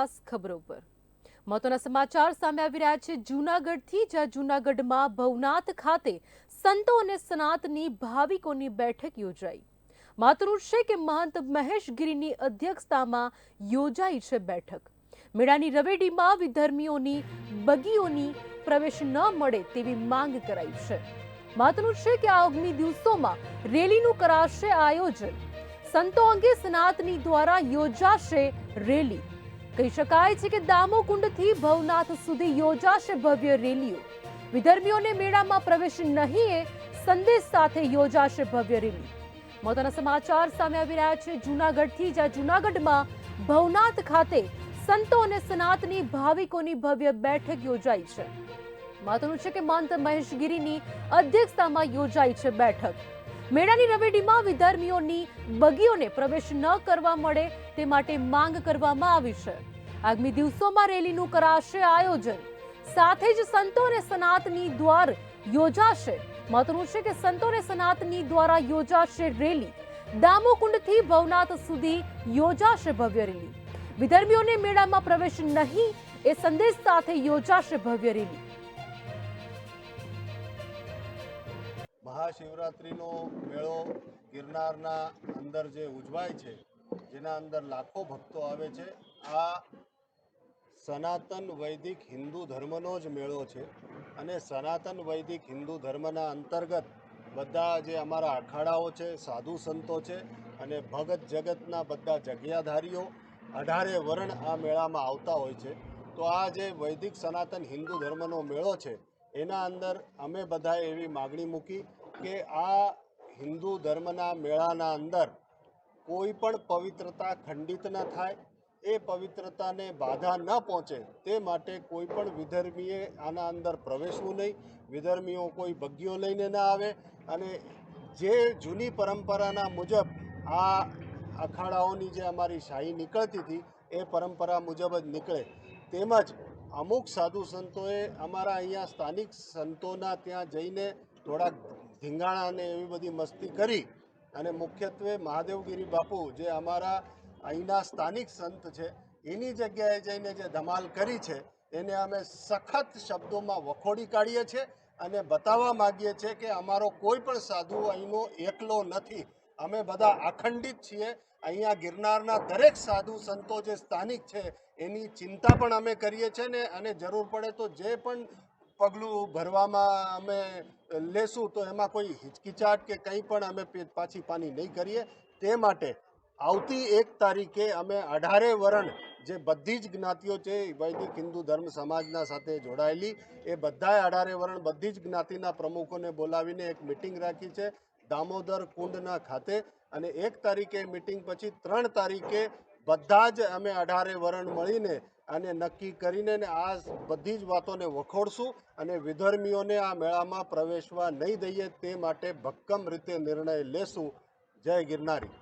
ખાસ ખબરો પર. મહત્વના સમાચાર સામે આવી રહ્યા છે. જૂનાગઢથી જ્યાં જૂનાગઢમાં ભવનાથ ખાતે સંતો અને સનાતની ભાવિકોની બેઠક યોજાઈ. માતૃ છે કે મહંત મહેશગીરીની અધ્યક્ષતામાં યોજાઈ છે બેઠક. મેળાની રવેડીમાં વિધર્મીઓની બગીઓની પ્રવેશ ન મળે તેવી માંગ કરાઈ છે. માતનું છે કે આગામી દિવસોમાં રેલીનું કરાશે આયોજન. સંતો અંગે સનાતની દ્વારા યોજાશે રેલી. કહી શકાય છે કે દામોકુંડથી ભવનાથ સુધી યોજાશે ભવ્ય રેલીઓ. વિધર્મીઓને મેળામાં પ્રવેશ નહીં એ સંદેશ સાથે યોજાશે ભવ્ય રેલી. મહત્વના સમાચાર સામે આવી રહ્યા છે. જૂનાગઢથી જ્યાં જૂનાગઢમાં ભવનાથ ખાતે સંતો અને સનાતની ભાવિકોની ભવ્ય બેઠક યોજાઈ છે. મહત્વનું છે કે મંત મહેશગીરીની અધ્યક્ષતામાં યોજાઈ છે બેઠક. મેળાની રવેડીમાં વિધર્મીઓની બગીઓને પ્રવેશ ન કરવા મળે તે માટે માંગ કરવામાં આવી છે. આગામી દિવસોમાં રેલીનું કરાશે આયોજન. સાથે જ સંતો અને સનાતની દ્વાર યોજાશે. મહત્વનું છે કે સંતો અને સનાતની દ્વારા યોજાશે રેલી. દામોકુંડથી ભવનાથ સુધી યોજાશે ભવ્ય રેલી. વિધર્મીઓને મેળામાં પ્રવેશ નહીં એ સંદેશ સાથે યોજાશે ભવ્ય રેલી. મહાશિવરાત્રિનો મેળો ગિરનારના અંદર જે ઉજવાય છે, જેના અંદર લાખો ભક્તો આવે છે, આ સનાતન વૈદિક હિન્દુ ધર્મનો જ મેળો છે. અને સનાતન વૈદિક હિન્દુ ધર્મના અંતર્ગત બધા જે અમારા અખાડાઓ છે, સાધુ સંતો છે, અને ભગત જગતના બધા જગ્યાધારીઓ અઢારે વર્ણ આ મેળામાં આવતા હોય છે. તો આ જે વૈદિક સનાતન હિન્દુ ધર્મનો મેળો છે એના અંદર અમે બધાએ એવી માગણી મૂકી કે આ હિન્દુ ધર્મના મેળાના અંદર કોઈ પણ પવિત્રતા ખંડિત ન થાય, એ પવિત્રતાને બાધા ન પહોંચે, તે માટે કોઈ પણ વિધર્મીએ આના અંદર પ્રવેશવું નહીં, વિધર્મીઓ કોઈ ભગ્યો લઈને ન આવે અને જે જૂની પરંપરાના મુજબ આ અખાડાઓની જે અમારી શાહી નીકળતી હતી, એ પરંપરા મુજબ જ નીકળે. તેમજ અમુક સાધુ સંતોએ અમારા અહીંયા સ્થાનિક સંતોના ત્યાં જઈને થોડાક ધીંગાણા અને એવી બધી મસ્તી કરી અને મુખ્યત્વે મહાદેવગીરી બાપુ જે અમારા અહીંના સ્થાનિક સંત છે, એની જગ્યાએ જઈને જે ધમાલ કરી છે, એને અમે સખત શબ્દોમાં વખોડી કાઢીએ છીએ અને બતાવવા માગીએ છીએ કે અમારો કોઈ પણ સાધુ અહીંનો એકલો નથી. અમે બધા અખંડિત છીએ. અહીંયા ગિરનારના દરેક સાધુ સંતો જે સ્થાનિક છે, એની ચિંતા પણ અમે કરીએ છીએ ને, અને જરૂર પડે તો જે પણ પગલું ભરવામાં અમે લેશું, તો એમાં કોઈ હિચકિચાટ કે કંઈ પણ અમે પાછી પાની નહીં કરીએ. તે માટે આવતી એક તારીખે અમે અઢારે વરણ જે બધી જ જ્ઞાતિઓ છે વૈદિક હિન્દુ ધર્મ સમાજના સાથે જોડાયેલી, એ બધાએ અઢારે વરણ બધી જ જ્ઞાતિના પ્રમુખોને બોલાવીને એક મિટિંગ રાખી છે. દામોદર કુંડના ખાતે અને એક તારીખે મિટિંગ પછી ત્રણ તારીખે બધા જ અમે અઢારે વરણ મળીને અને નક્કી કરીને ને આ બધી જ વાતોને વખોડશું અને વિધર્મીઓને આ મેળામાં પ્રવેશવા નહીં દઈએ તે માટે ભક્કમ રીતે નિર્ણય લેશું. જય ગિરનારી.